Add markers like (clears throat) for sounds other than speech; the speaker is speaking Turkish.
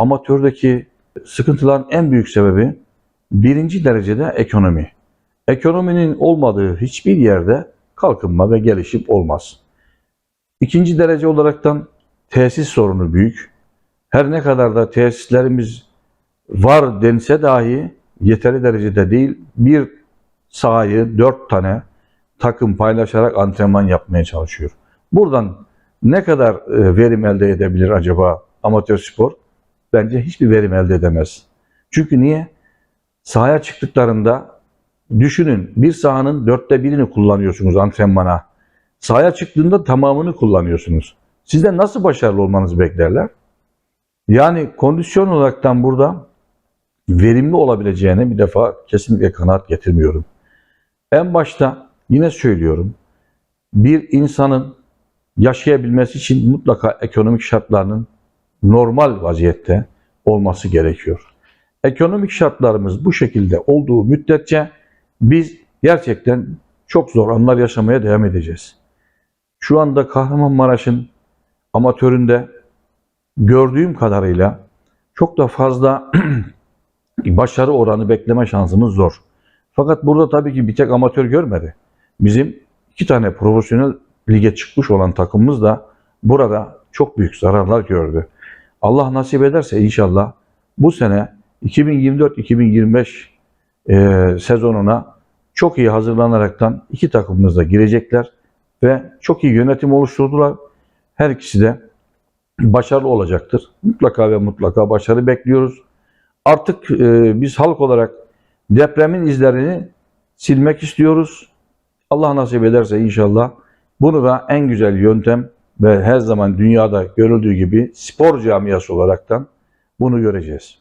amatördeki sıkıntıların en büyük sebebi birinci derecede ekonomi. Ekonominin olmadığı hiçbir yerde kalkınma ve gelişim olmaz. İkinci derece olaraktan tesis sorunu büyük. Her ne kadar da tesislerimiz var dense dahi yeterli derecede değil. Bir sahayı dört tane takım paylaşarak antrenman yapmaya çalışıyor. Buradan ne kadar e, verim elde edebilir acaba amatör spor? Bence hiçbir verim elde edemez. Çünkü niye? Sahaya çıktıklarında düşünün bir sahanın dörtte birini kullanıyorsunuz antrenmana. Sahaya çıktığında tamamını kullanıyorsunuz. Sizden nasıl başarılı olmanızı beklerler? Yani kondisyon olaraktan burada verimli olabileceğine bir defa kesinlikle kanaat getirmiyorum. En başta yine söylüyorum. Bir insanın yaşayabilmesi için mutlaka ekonomik şartlarının normal vaziyette olması gerekiyor. Ekonomik şartlarımız bu şekilde olduğu müddetçe biz gerçekten çok zor anlar yaşamaya devam edeceğiz. Şu anda Kahramanmaraş'ın amatöründe gördüğüm kadarıyla çok da fazla (clears throat) başarı oranı bekleme şansımız zor. Fakat burada tabii ki bir tek amatör görmedi. Bizim iki tane profesyonel lige çıkmış olan takımımız da burada çok büyük zararlar gördü. Allah nasip ederse inşallah bu sene 2024-2025 e, sezonuna çok iyi hazırlanaraktan iki takımımız da girecekler ve çok iyi yönetim oluşturdular. Her ikisi de başarılı olacaktır. Mutlaka ve mutlaka başarı bekliyoruz. Artık e, biz halk olarak depremin izlerini silmek istiyoruz. Allah nasip ederse inşallah bunu da en güzel yöntem ve her zaman dünyada görüldüğü gibi spor camiası olaraktan bunu göreceğiz.